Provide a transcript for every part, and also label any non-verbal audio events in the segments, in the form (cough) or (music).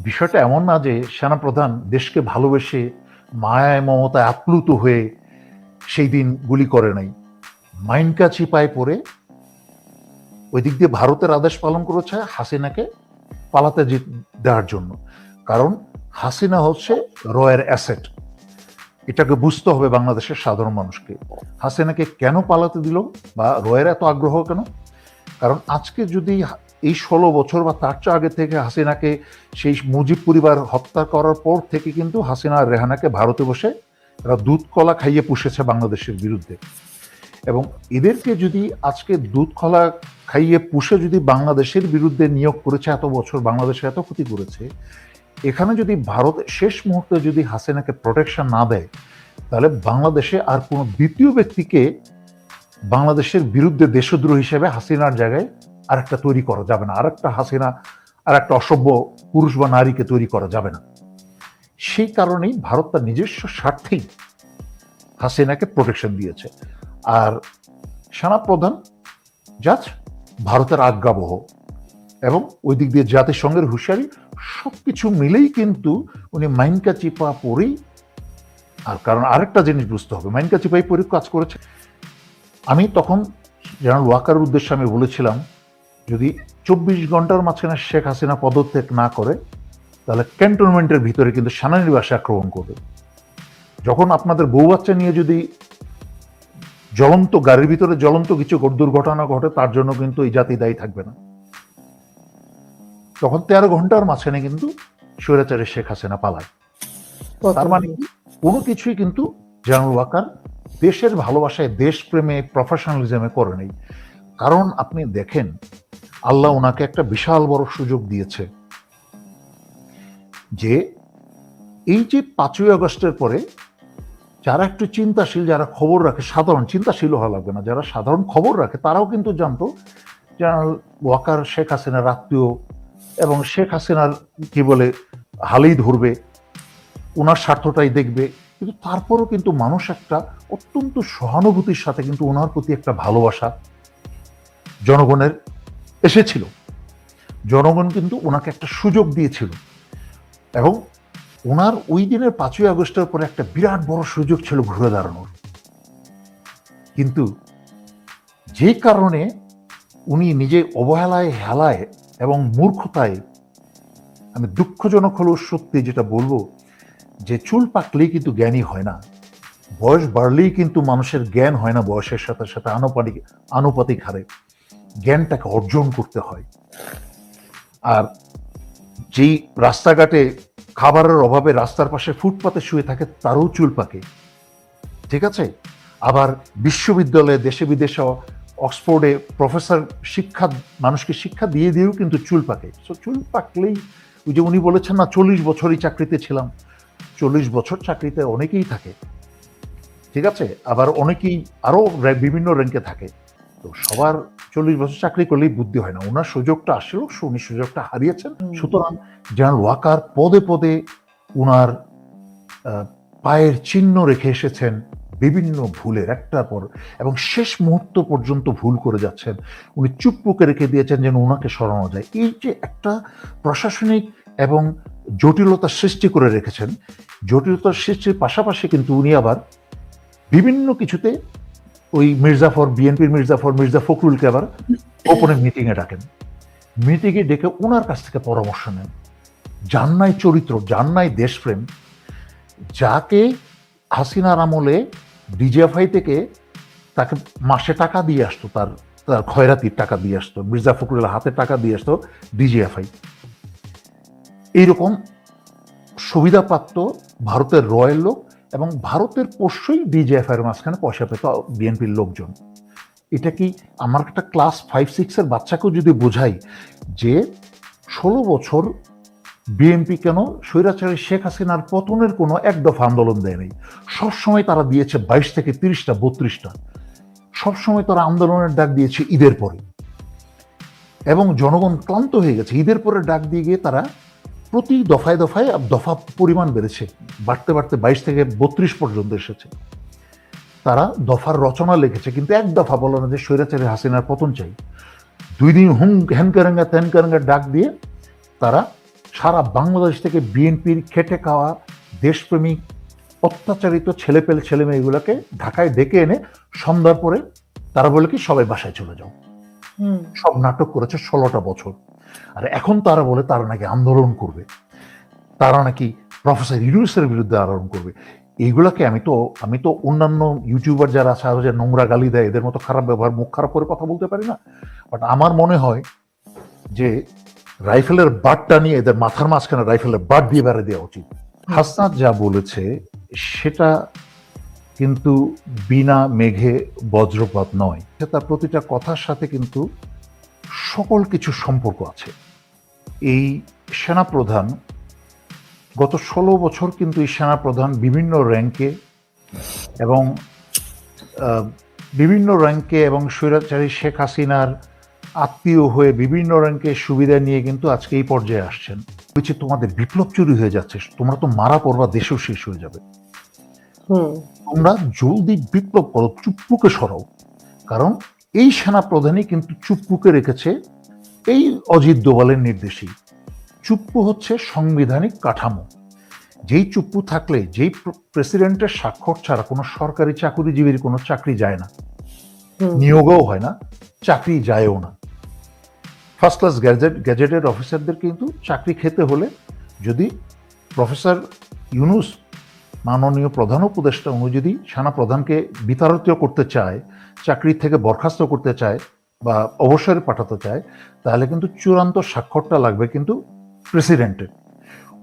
বিষয়টা এমন না যে সেনাপ্রধান দেশকে ভালোবেসে মায়ায়, মমতায় আপ্লুত হয়ে সেই দিন গুলি করে নাই। মাইনকা চিপায় পড়ে ওই দিক দিয়ে ভারতের আদেশ পালন করেছে হাসিনাকে পালাতে দেওয়ার জন্য। কারণ হাসিনা হচ্ছে রয়ের অ্যাসেট। এটাকে বুঝতে হবে বাংলাদেশের সাধারণ মানুষকে। হাসিনাকে কেন পালাতে দিল বা রয়ের এত আগ্রহ কেন? কারণ আজকে যদি এই ষোলো বছর বা তার চেয়ে আগে থেকে হাসিনাকে সেই মুজিব পরিবার হত্যা করার পর থেকে কিন্তু হাসিনা আর রেহানাকে ভারতে বসে এরা দুধ, কলা খাইয়ে পুষেছে বাংলাদেশের বিরুদ্ধে। এবং এদেরকে যদি আজকে দুধ, কলা খাইয়ে পুষে যদি বাংলাদেশের বিরুদ্ধে নিয়োগ করেছে এত বছর বাংলাদেশে এত ক্ষতি করেছে, এখানে যদি ভারত শেষ মুহূর্তে যদি হাসিনাকে প্রোটেকশন না দেয়, তাহলে বাংলাদেশে আর কোনো দ্বিতীয় ব্যক্তিকে বাংলাদেশের বিরুদ্ধে দেশদ্রোহ হিসেবে হাসিনার জায়গায় আরেকটা তৈরি করা যাবে না, আরেকটা হাসিনা আর একটা অসভ্য পুরুষ বা নারীকে তৈরি করা যাবে না। সেই কারণেই ভারত তার নিজস্ব স্বার্থেই হাসিনাকে প্রোটেকশন দিয়েছে। আর সেনাপ্রধান জাজ ভারতের আজ্ঞাবহ এবং ওই দিক দিয়ে জাতিসংঘের হুঁশিয়ারি সব কিছু মিলেই কিন্তু উনি মাইনকা চিপা পরেই আর কারণ আরেকটা জিনিস বুঝতে হবে, মাইনকা চিপাই পরে কাজ করেছে। আমি তখন জেনারেল ওয়াকারের উদ্দেশ্যে আমি বলেছিলাম যদি চব্বিশ ঘণ্টার মাঝখানে শেখ হাসিনা পদত্যাগ না করে তাহলে ক্যান্টনমেন্টের ভিতরে কিন্তু সেনানিবাসে আক্রমণ করবে। যখন আপনাদের বউ বাচ্চা নিয়ে যদি জ্বলন্ত গাড়ির ভিতরে জ্বলন্ত কিছু দুর্ঘটনা ঘটে তার জন্য কিন্তু এই জাতি দায়ী থাকবে না। তখন তেরো ঘণ্টার মাঝখানে কিন্তু স্বৈরাচারে শেখ হাসিনা পালায়। তার মানে কোনো কিছুই কিন্তু জেনারেল ওয়াকার দেশের ভালোবাসায় দেশপ্রেমে প্রফেশনালিজমে করে নেই। কারণ আপনি দেখেন আল্লাহ ওনাকে একটা বিশাল বড় সুযোগ দিয়েছে যে এই যে পাঁচই আগস্টের পরে যারা একটু চিন্তাশীল, যারা খবর রাখে, সাধারণ চিন্তাশীল হওয়া লাগবে না, যারা সাধারণ খবর রাখে, তারাও কিন্তু জানতো জেনারেল ওয়াকার শেখ হাসিনার আত্মীয় এবং শেখ হাসিনার কি বলে, হালেই ধরবে ওনার স্বার্থটাই দেখবে। কিন্তু তারপরও কিন্তু মানুষ একটা অত্যন্ত সহানুভূতির সাথে কিন্তু ওনার প্রতি একটা ভালোবাসা জনগণের এসেছিল। জনগণ কিন্তু ওনাকে একটা সুযোগ দিয়েছিল। এবং ওনার ওই দিনের পাঁচই আগস্টের পরে একটা বিরাট বড় সুযোগ ছিল ঘুরে দাঁড়ানোর। কিন্তু যে কারণে উনি নিজে অবহেলায়, হেলায় এবং মূর্খতায়, আমি দুঃখজনক হলেও সত্যি যেটা বলব, যে চুল পাকলেই কিন্তু জ্ঞানী হয় না। বয়স বাড়লেই কিন্তু মানুষের জ্ঞান হয় না বয়সের সাথে সাথে আনুপাতিক আনুপাতিক হারে। জ্ঞানটাকে অর্জন করতে হয়। আর যেই রাস্তাঘাটে খাবারের অভাবে রাস্তার পাশে ফুটপাতে শুয়ে থাকে, তারও চুল পাকে। ঠিক আছে? আবার বিশ্ববিদ্যালয়ে দেশে বিদেশে অক্সফোর্ডে প্রফেসর শিক্ষা, মানুষকে শিক্ষা দিয়ে দিয়েও কিন্তু চুল পাকে। সো চুল পাকলেই ওই যে উনি বলেছেন না, চল্লিশ বছরই চাকরিতে ছিলাম। চল্লিশ বছর চাকরিতে অনেকেই থাকে। ঠিক আছে? আবার অনেকেই আরও বিভিন্ন র্যাঙ্কে থাকে। তো সবার চল্লিশ বছর চাকরি করলেই বুদ্ধি হয় না। ওনার সুযোগটা আসলেও উনি সুযোগটা হারিয়েছেন। সুতরাং জেনারেল ওয়াকার পদে পদে আহ, পায়ের চিহ্ন রেখে এসেছেন বিভিন্ন ভুলের একটার পর এবং শেষ মুহূর্ত পর্যন্ত ভুল করে যাচ্ছেন। উনি চুপপুকে রেখে দিয়েছেন যেন ওনাকে সরানো যায়। এই যে একটা প্রশাসনিক এবং জটিলতা সৃষ্টি করে রেখেছেন জটিলতার সৃষ্টির পাশাপাশি কিন্তু উনি আবার বিভিন্ন কিছুতে ওই মির্জাফর বিএনপির মির্জাফর মির্জা ফখরুলকে আবার (clears throat) গোপনে মিটিংয়ে ডাকেন। মিটিংয়ে ডেকে ওনার কাছ থেকে পরামর্শ নেন। যার নাই চরিত্র যার নাই দেশপ্রেম যাকে হাসিনার আমলে ডিজিএফআই থেকে তাকে মাসে টাকা দিয়ে আসতো তার তার খয়রাতির টাকা দিয়ে আসতো মির্জা ফখরুলের হাতে টাকা দিয়ে আসতো ডিজিএফআই এইরকম সুবিধাপ্রাপ্ত ভারতের রয়্যাল লোক এবং ভারতের পোষ্যই ডিজিএফআই এর মাঝখানে পয়সা পেত বিএনপির লোকজন। এটা কি আমার একটা ক্লাস ফাইভ সিক্সের বাচ্চাকেও যদি বোঝাই যে ষোলো বছর বিএনপি কেন স্বৈরাচারী শেখ হাসিনার পতনের কোনো এক দফা আন্দোলন দেয় নাই? সবসময় তারা দিয়েছে বাইশ থেকে তিরিশটা, বত্রিশটা। সবসময় তারা আন্দোলনের ডাক দিয়েছে ঈদের পরে। এবং জনগণ ক্লান্ত হয়ে গেছে। ঈদের পরে ডাক দিয়ে গিয়ে তারা প্রতি দফায় দফায় দফা পরিমাণ বেড়েছে। বাড়তে বাড়তে বাইশ থেকে বত্রিশ পর্যন্ত এসেছে। তারা দফার রচনা লিখেছে কিন্তু এক দফা বলো না যে স্বৈরাচারী হাসিনার পতন চাই। দুই দিন হুম হ্যান কারেঙ্গা ত্যান কারেঙ্গা ডাক দিয়ে তারা সারা বাংলাদেশ থেকে বিএনপির খেটে খাওয়া দেশপ্রেমিক অত্যাচারিত ছেলে পেলে ছেলে মেয়েগুলোকে ঢাকায় ডেকে এনে সন্ধ্যার পরে তারা বলে কি সবাই বাসায় চলে যাও। সব নাটক করেছে ষোলোটা বছর। আর এখন তারা বলে তারা নাকি আন্দোলন করবে। তারা নাকি প্রফেসর ইউনুসের বিরুদ্ধে আন্দোলন করবে। এইগুলাকে আমি তো আমি তো অন্যান্য ইউটিউবার যারা আছে, আরও যে নোংরা গালি দেয়, এদের মতো খারাপ ব্যবহার, মুখ খারাপ করে কথা বলতে পারি না। বাট আমার মনে হয় যে রাইফেলের বাটটা নিয়ে এদের মাথার মাঝখানে রাইফেলের বাট দিয়ে বেড়ে দেওয়া উচিত। হাসনাত যা বলেছে, সেটা কিন্তু বিনা মেঘে বজ্রপাত নয়। সে তার প্রতিটা কথার সাথে কিন্তু সকল কিছু সম্পর্ক আছে। এই সেনাপ্রধান গত ষোলো বছর কিন্তু এই সেনাপ্রধান বিভিন্ন র্যাঙ্কে এবং বিভিন্ন র্যাঙ্কে এবং স্বৈরাচারী শেখ হাসিনার আত্মীয় হয়ে বিভিন্ন র্যাঙ্কে সুবিধা নিয়ে কিন্তু আজকে এই পর্যায়ে আসছেন। বলছি তোমাদের বিপ্লব চুরি হয়ে যাচ্ছে তোমরা তো মারা পড়বা দেশও শেষ হয়ে যাবে। তোমরা জলদি বিপ্লব করো চুপ্পুকে সরাও কারণ এই সেনা প্রধানই কিন্তু চুপ্পুকে রেখেছে এই অজিত দোভালের নির্দেশেই। চুপ্পু হচ্ছে সাংবিধানিক কাঠামো। যেই চুপ্পু থাকলে যেই প্রেসিডেন্টের স্বাক্ষর ছাড়া কোনো সরকারি চাকুরিজীবীর কোনো চাকরি যায় না। নিয়োগও হয় না চাকরি যায়ও না। ফার্স্ট ক্লাস গ্যাজেট গ্যাজেটেড অফিসারদের কিন্তু চাকরি খেতে হলে যদি প্রফেসর ইউনুস মাননীয় প্রধান উপদেষ্টা উনি যদি সেনা প্রধানকে বিতাড়িত করতে চায় চাকরি থেকে বরখাস্ত করতে চায় বা অবসরে পাঠাতে চায় তাহলে কিন্তু চূড়ান্ত স্বাক্ষরটা লাগবে কিন্তু প্রেসিডেন্টের।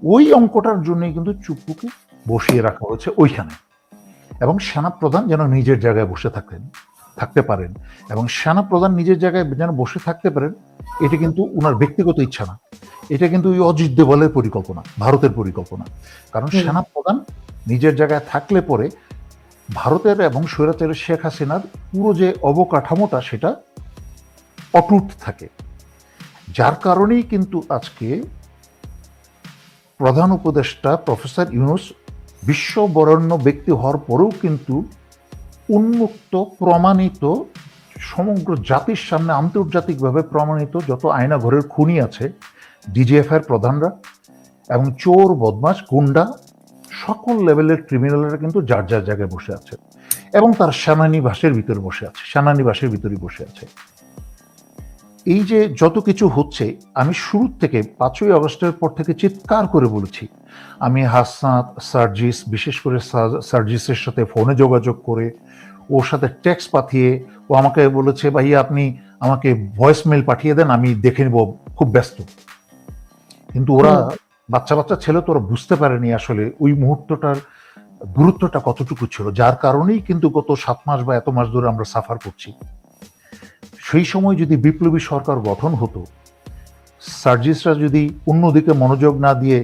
ওই অঙ্কটার জন্যই কিন্তু চুপ্পুকে বসিয়ে রাখা হয়েছে ওইখানে। এবং সেনা প্রধান যেন নিজের জায়গায় বসে থাকেন থাকতে পারেন। এবং সেনা প্রধান নিজের জায়গায় যেন বসে থাকতে পারেন এটা কিন্তু ওনার ব্যক্তিগত ইচ্ছা না। এটা কিন্তু ওই অজিত দেওয়ালের পরিকল্পনা ভারতের পরিকল্পনা। কারণ হুম। নিজের জায়গায় থাকলে পরে ভারতের এবং স্বৈরাচারী শেখ হাসিনার পুরো যে অবকাঠামোটা সেটা অটুট থাকে। যার কারণেই কিন্তু আজকে প্রধান উপদেষ্টা প্রফেসর ইউনুস বিশ্ববরণ্য ব্যক্তি হওয়ার পরেও কিন্তু উন্মুক্ত, প্রমাণিত, সমগ্র জাতির সামনে আন্তর্জাতিকভাবে প্রমাণিত যত আয়না ঘরের খুনি আছে ডিজিএফ এর প্রধানরা এবং চোর বদমাস গুন্ডা সকল লেভেলের ক্রিমিনালরা কিন্তু যার যার জায়গায় বসে আছে। এবং তার সেনানিবাসের ভিতরে বসে আছে, সেনানিবাসের ভিতরে বসে আছে। এই যে যত কিছু হচ্ছে, আমি শুরু থেকে পাঁচই আগস্টের পর থেকে চিৎকার করে বলেছি, আমি হাসনাত, সার্জিস, বিশেষ করে সার্জিসের সাথে ফোনে যোগাযোগ করে, ওর সাথে টেক্সট পাঠিয়ে, ও আমাকে বলেছে ভাই আপনি আমাকে ভয়েস মেল পাঠিয়ে দেন, আমি দেখে নেব, খুব ব্যস্ত। কিন্তু ওরা বাচ্চা বাচ্চা ছেলে তো ওরা বুঝতে পারেনি আসলে ওই মুহূর্তটার গুরুত্বটা কতটুকু ছিল। যার কারণেই কিন্তু গত সাত মাস বা এত মাস ধরে আমরা সাফার করছি। সেই সময় যদি বিপ্লবী সরকার গঠন হতো, সার্জিসরা যদি অন্যদিকে মনোযোগ না দিয়ে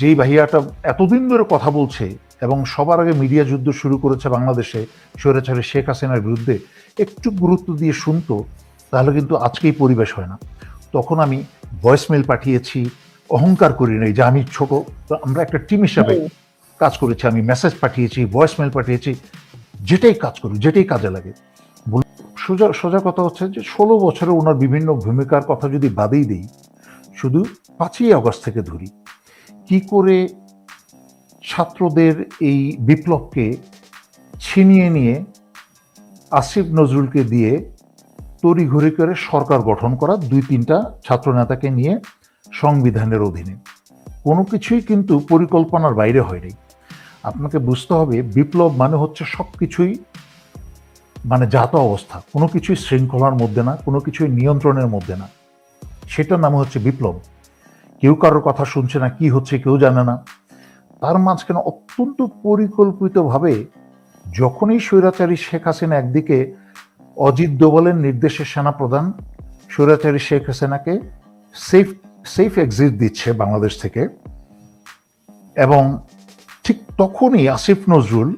যেই ভাইয়াটা এতদিন ধরে কথা বলছে এবং সবার আগে মিডিয়া যুদ্ধ শুরু করেছে বাংলাদেশে, স্বৈরাচারী শেখ হাসিনার বিরুদ্ধে একটু গুরুত্ব দিয়ে শুনতো, তাহলে কিন্তু আজকেই পরিবেশ হয় না। তখন আমি ভয়েস মেল পাঠিয়েছি অহংকার করি নাই যে আমি ছোট আমরা একটা টিম হিসাবে কাজ করেছি আমি মেসেজ পাঠিয়েছি ভয়েস মেল পাঠিয়েছি যেটাই কাজ করি যেটাই কাজে লাগে। সোজা সোজা কথা হচ্ছে যে ষোলো বছরে ওনার বিভিন্ন ভূমিকার কথা যদি বাদেই দিই শুধু পাঁচই আগস্ট থেকে ধরি কি করে ছাত্রদের এই বিপ্লবকে ছিনিয়ে নিয়ে আসিফ নজরুলকে দিয়ে তড়িঘড়ি করে সরকার গঠন করা দুই তিনটা ছাত্রনেতাকে নিয়ে সংবিধানের অধীনে। কোনো কিছুই কিন্তু পরিকল্পনার বাইরে হয়নি আপনাকে বুঝতে হবে, বিপ্লব মানে হচ্ছে সব কিছুই মানে জাত অবস্থা। কোনো কিছুই শৃঙ্খলার মধ্যে না, কোনো কিছুই নিয়ন্ত্রণের মধ্যে না। সেটার নাম হচ্ছে বিপ্লব। কেউ কারোর কথা শুনছে না, কি হচ্ছে কেউ জানে না। তার মাঝখানে অত্যন্ত পরিকল্পিতভাবে যখনই স্বৈরাচারী শেখ হাসিনা একদিকে অজিত দোভালের নির্দেশে সেনাপ্রধান, স্বৈরাচারী শেখ হাসিনাকে সেফ সেফ এক্সিট দিচ্ছে বাংলাদেশ থেকে। এবং ঠিক তখনই আসিফ নজরুল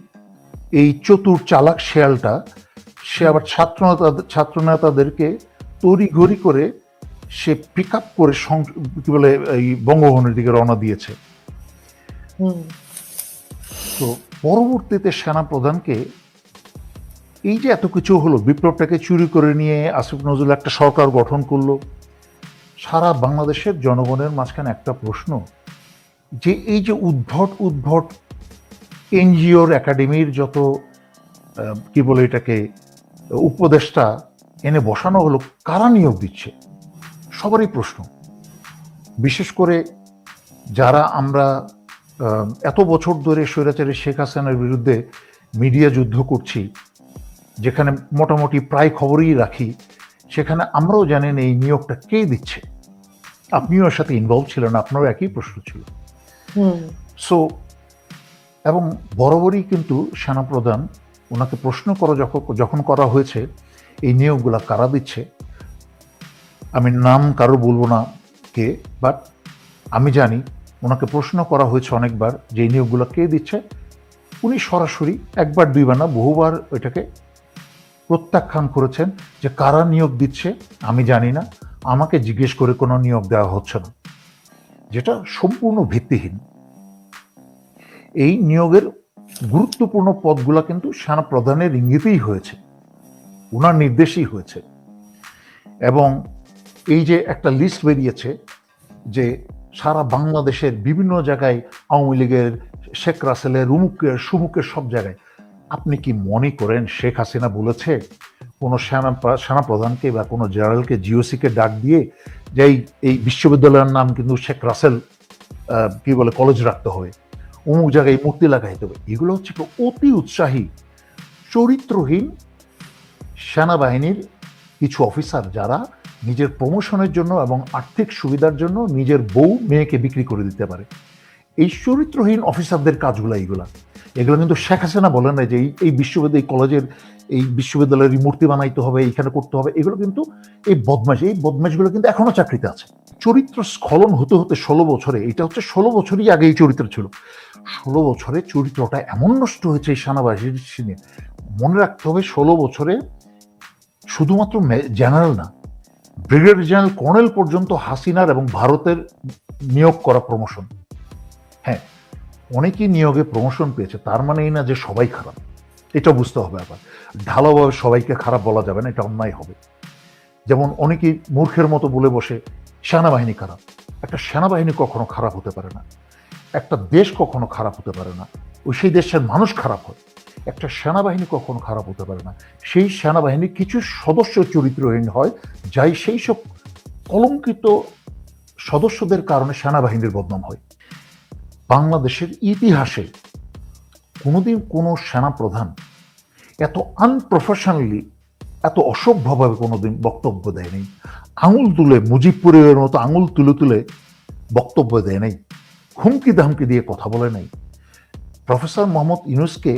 এই চতুর চালাক শেয়ালটা সে আবার ছাত্র ছাত্র নেতাদেরকে তড়িঘড়ি করে সে পিক আপ করে কি বলে এই বঙ্গভবনের দিকে রওনা দিয়েছে। তো পরবর্তীতে সেনা প্রধানকে এই যে এত কিছু হলো বিপ্লবটাকে চুরি করে নিয়ে আসিফ নজরুল একটা সরকার গঠন করল সারা বাংলাদেশের জনগণের মাঝখানে একটা প্রশ্ন, যে এই যে উদ্ভট উদ্ভট এনজিওর একাডেমির যত কি বলে এটাকে, উপদেষ্টা এনে বসানো হলো, কারা নিয়োগ দিচ্ছে? সবারই প্রশ্ন। বিশেষ করে যারা আমরা এত বছর ধরে স্বৈরাচারী শেখ হাসিনার বিরুদ্ধে মিডিয়া যুদ্ধ করছি, যেখানে মোটামুটি প্রায় খবরই রাখি সেখানে আমরাও জানেন এই নিয়োগটা কে দিচ্ছে। আপনিও এর সাথে ইনভলভ ছিলেন আপনারও একই প্রশ্ন ছিল। সো এবং বরাবরই কিন্তু সেনাপ্রধান ওনাকে প্রশ্ন করা যখন যখন করা হয়েছে এই নিয়োগগুলা কারা দিচ্ছে? আমি নাম কারও বলব না কে বাট আমি জানি ওনাকে প্রশ্ন করা হয়েছে অনেকবার যে এই নিয়োগগুলো কে দিচ্ছে। উনি সরাসরি একবার দুইবার না বহুবার ওইটাকে প্রত্যাখ্যান করেছেন যে কারা নিয়োগ দিচ্ছে, আমি জানি না। আমাকে জিজ্ঞেস করে কোনো নিয়োগ দেওয়া হচ্ছে না। যেটা সম্পূর্ণ ভিত্তিহীন। এই নিয়োগের গুরুত্বপূর্ণ পদগুলো কিন্তু সেনা প্রধানের ইঙ্গিতেই হয়েছে। ওনার নির্দেশই হয়েছে। এবং এই যে একটা লিস্ট বেরিয়েছে যে সারা বাংলাদেশের বিভিন্ন জায়গায় আওয়ামী লীগের, শেখ রাসেলের, উমুকের, সুমুকের সব জায়গায় আপনি কি মনে করেন শেখ হাসিনা বলেছে, কোনো সেনা সেনাপ্রধানকে বা কোনো জেনারেলকে জিওসিকে ডাক দিয়ে যে এই বিশ্ববিদ্যালয়ের নাম কিন্তু শেখ রাসেল কি বলে, কলেজ রাখতে হবে, অমুক জায়গায় মূর্তি লাগাইতে হবে, এগুলো হচ্ছে অতি উৎসাহী, চরিত্রহীন সেনাবাহিনীর কিছু অফিসার যারা নিজের প্রমোশনের জন্য এবং আর্থিক সুবিধার জন্য নিজের বউ মেয়েকে বিক্রি করে দিতে পারে। এই চরিত্রহীন অফিসারদের কাজগুলো এইগুলা। এগুলো কিন্তু শেখ হাসিনা বলে না যে এই বিশ্ববিদ্যালয়, এই কলেজের এই বিশ্ববিদ্যালয়ের মূর্তি বানাইতে হবে, এইখানে করতে হবে। এগুলো কিন্তু এই বদমাশ, এই বদমাশগুলো কিন্তু এখনও চাকরিতে আছে। চরিত্র স্খলন হতে হতে ষোলো বছরে, এটা হচ্ছে ষোলো বছরই আগে এই চরিত্র ছিল। ষোলো বছরে চরিত্রটা এমন নষ্ট হয়েছে এই সেনাবাহিনীর সিনে মনে রাখতে হবে ষোলো বছরে শুধুমাত্র জেনারেল না ব্রিগেডিয়ার জেনারেল কর্নেল পর্যন্ত হাসিনার এবং ভারতের নিয়োগ করা প্রমোশন হ্যাঁ অনেকেই নিয়োগে প্রমোশন পেয়েছে, তার মানে এই না যে সবাই খারাপ। এটা বুঝতে হবে আবার। ঢালাওভাবে সবাইকে খারাপ বলা যাবে না, এটা অন্যায় হবে। যেমন অনেকেই মূর্খের মতো বলে বসে, সেনাবাহিনী খারাপ। একটা সেনাবাহিনী কখনো খারাপ হতে পারে না। একটা দেশ কখনো খারাপ হতে পারে না। ওই সেই দেশের মানুষ খারাপ হয়। একটা সেনাবাহিনী কখনো খারাপ হতে পারে না। সেই সেনাবাহিনীর কিছু সদস্য চরিত্রহীন হয়, যাই সেই সব কলঙ্কিত সদস্যদের কারণে সেনাবাহিনীর বদনাম হয়। বাংলাদেশের ইতিহাসে কোনোদিন কোনো সেনাপ্রধান এত আনপ্রফেশনালি এত অসভ্যভাবে কোনোদিন বক্তব্য দেয়নি আঙুল তুলে, মুজিবপুরের মতো আঙুল তুলে তুলে বক্তব্য দেয় নাই। হুমকি দামকি দিয়ে কথা বলে নাই। প্রফেসর মোহাম্মদ ইউনুসকে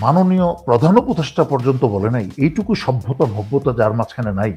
মাননীয় প্রধান উপদেষ্টা পর্যন্ত বলে নাই। এইটুকু সভ্যতা, ভব্যতা যার মাঝখানে নাই।